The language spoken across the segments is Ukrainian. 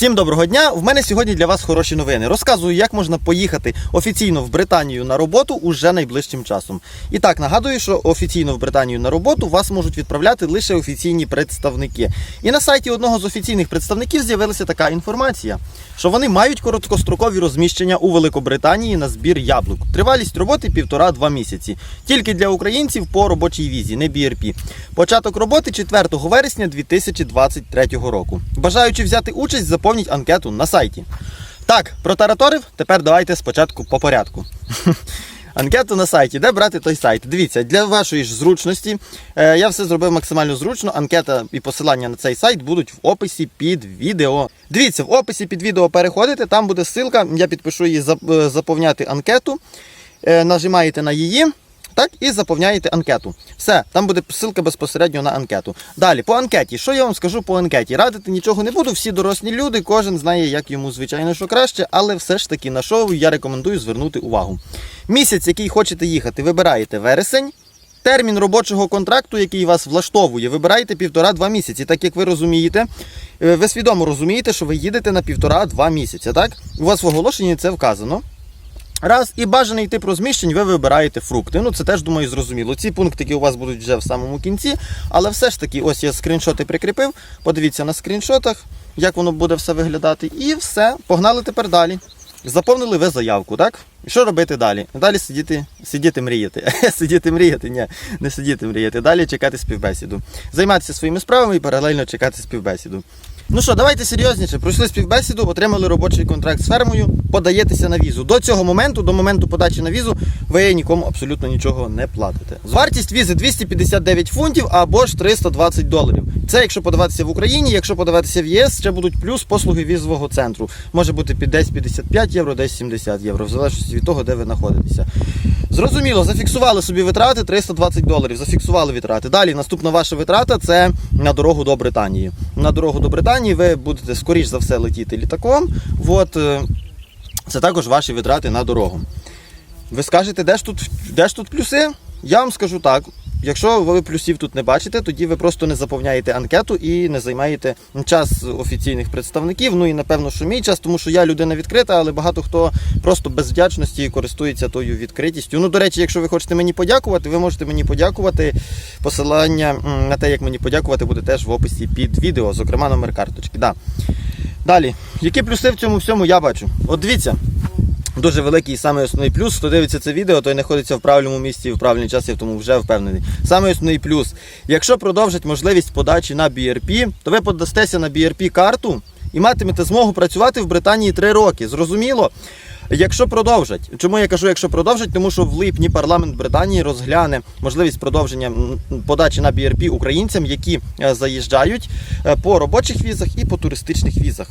Всім доброго дня! В мене сьогодні для вас хороші новини. Розказую, як можна поїхати офіційно в Британію на роботу уже найближчим часом. І так нагадую, що офіційно в Британію на роботу вас можуть відправляти лише офіційні представники. І на сайті одного з офіційних представників з'явилася така інформація, що вони мають короткострокові розміщення у Великобританії на збір яблук. Тривалість роботи півтора-два місяці. Тільки для українців по робочій візі, не BRP. Початок роботи 4 вересня 2023 року. Бажаючи взяти участь, заповніть анкету на сайті. Так, протараторив, тепер давайте спочатку по порядку. Анкету на сайті, де брати той сайт? Дивіться, для вашої ж зручності е, я все зробив максимально зручно. Анкета і посилання на цей сайт будуть в описі під відео. Дивіться, в описі під відео переходите, там буде ссылка, я підпишу її е, заповняти анкету. Е, Нажимаєте на її. Так, і заповняєте анкету. Все, там буде ссылка безпосередньо на анкету. Далі, по анкеті. Що я вам скажу по анкеті? Радити нічого не буду, всі дорослі люди, кожен знає, як йому, звичайно, що краще, але все ж таки на що я рекомендую звернути увагу. Місяць, який хочете їхати, вибираєте вересень. Термін робочого контракту, який вас влаштовує, вибираєте півтора-два місяці. Так як ви розумієте, е, ви свідомо розумієте, що ви їдете на півтора-два місяці. Так? У вас в оголошенні це вказано. Раз, і бажаний тип розміщень ви вибираєте фрукти. Ну це теж думаю зрозуміло. Ці пунктики у вас будуть вже в самому кінці, але все ж таки, ось я скріншоти прикріпив. Подивіться на скріншотах, як воно буде все виглядати. І все, погнали тепер далі. Заповнили ви заявку, так? І що робити далі? Далі сидіти, сидіти мріяти. сидіти мріяти, ні, не сидіти мріяти. Далі чекати співбесіду. Займатися своїми справами і паралельно чекати співбесіду. Ну що, давайте серйозніше. Пройшли співбесіду, отримали робочий контракт з фермою, подаєтеся на візу. До цього моменту, до моменту подачі на візу, ви нікому абсолютно нічого не платите. Вартість візи 259 фунтів або ж 320 доларів. Це якщо подаватися в Україні, якщо подаватися в ЄС, ще будуть плюс послуги візового центру. Може бути під десь 55 євро, десь 70 євро, в залежності від того, де ви знаходитеся. Зрозуміло, зафіксували собі витрати 320 доларів. Зафіксували витрати. Далі наступна ваша витрата це на дорогу до Британії. На дорогу до Британії ви будете скоріш за все летіти літаком. От, е, це також ваші витрати на дорогу. Ви скажете, де ж тут, де ж тут плюси? Я вам скажу так. Якщо ви плюсів тут не бачите, тоді ви просто не заповняєте анкету і не займаєте час офіційних представників. Ну і напевно, що мій час, тому що я людина відкрита, але багато хто просто без вдячності користується тою відкритістю. Ну, до речі, якщо ви хочете мені подякувати, ви можете мені подякувати. Посилання на те, як мені подякувати, буде теж в описі під відео, зокрема номер карточки. Да. Далі, які плюси в цьому всьому я бачу? От дивіться. Дуже великий самий основний плюс. Хто дивиться це відео, той знаходиться в правильному місці і в правильний час, я тому вже впевнений. Самий основний плюс. Якщо продовжать можливість подачі на BRP, то ви подастеся на BRP карту і матимете змогу працювати в Британії 3 роки. Зрозуміло? Якщо продовжать, чому я кажу, якщо продовжать, тому що в липні парламент Британії розгляне можливість продовження подачі на BRP українцям, які е, заїжджають е, по робочих візах і по туристичних візах.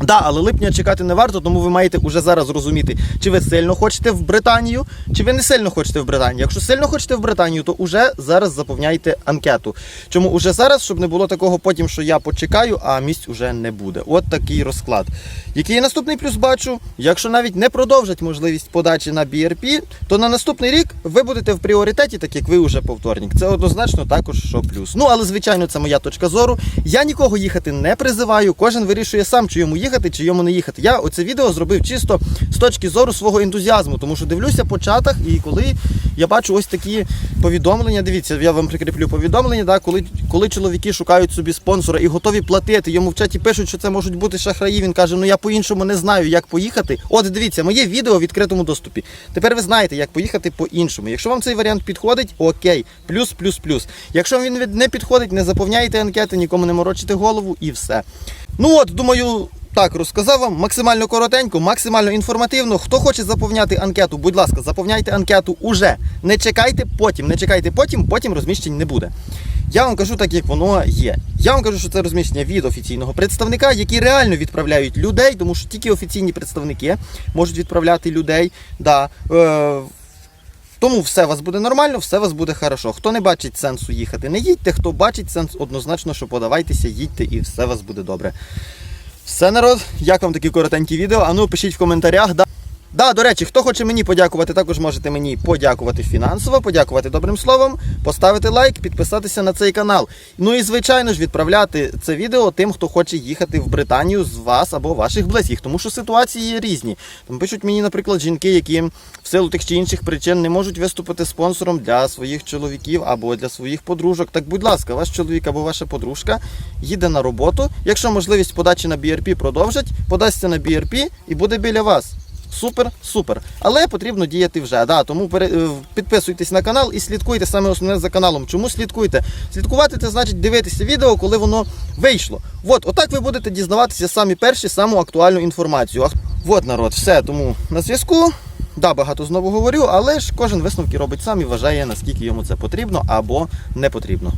Да, але липня чекати не варто, тому ви маєте уже зараз зрозуміти, чи ви сильно хочете в Британію, чи ви не сильно хочете в Британію. Якщо сильно хочете в Британію, то уже зараз заповняйте анкету. Чому уже зараз, щоб не було такого потім, що я почекаю, а місць уже не буде. От такий розклад. Який наступний плюс бачу? Якщо навіть не продовжать можливість подачі на BRP, то на наступний рік ви будете в пріоритеті, так як ви вже повторник. Це однозначно також що плюс. Ну але звичайно, це моя точка зору. Я нікого їхати не призиваю. Кожен вирішує сам, чи йому їхати, чи йому не їхати. Я оце відео зробив чисто з точки зору свого ентузіазму, тому що дивлюся по чатах, і коли я бачу ось такі повідомлення. Дивіться, я вам прикріплю повідомлення, да, коли, коли чоловіки шукають собі спонсора і готові платити. Йому в чаті пишуть, що це можуть бути шахраї. Він каже: Ну я по-іншому не знаю, як поїхати. От дивіться, моє відео в відкритому доступі. Тепер ви знаєте, як поїхати по-іншому. Якщо вам цей варіант підходить, окей, плюс, плюс, плюс. Якщо він не підходить, не заповняйте анкети, нікому не морочите голову і все. Ну от, думаю. Так, розказав вам максимально коротенько, максимально інформативно. Хто хоче заповняти анкету, будь ласка, заповняйте анкету уже. Не чекайте потім, не чекайте потім, потім розміщень не буде. Я вам кажу так, як воно є. Я вам кажу, що це розміщення від офіційного представника, які реально відправляють людей, тому що тільки офіційні представники можуть відправляти людей. Да. Е, тому все у вас буде нормально, все у вас буде хорошо. Хто не бачить сенсу їхати, не їдьте. Хто бачить сенс, однозначно, що подавайтеся, їдьте і все у вас буде добре. Все, народ, як вам такі коротенькі відео? Ану, пишіть в коментарях. Да. Да, до речі, хто хоче мені подякувати, також можете мені подякувати фінансово, подякувати добрим словом, поставити лайк, підписатися на цей канал. Ну і звичайно ж відправляти це відео тим, хто хоче їхати в Британію з вас або ваших близьких, тому що ситуації є різні. Там пишуть мені, наприклад, жінки, які в силу тих чи інших причин не можуть виступити спонсором для своїх чоловіків або для своїх подружок. Так, будь ласка, ваш чоловік або ваша подружка їде на роботу. Якщо можливість подачі на BRP продовжать, подасться на BRP і буде біля вас. Супер, супер. Але потрібно діяти вже. Да, тому е, підписуйтесь на канал і слідкуйте саме основне за каналом. Чому слідкуйте? Слідкувати це значить дивитися відео, коли воно вийшло. От, отак ви будете дізнаватися самі перші, саму актуальну інформацію. От народ, все. Тому на зв'язку. Да, багато знову говорю, але ж кожен висновки робить сам і вважає, наскільки йому це потрібно або не потрібно.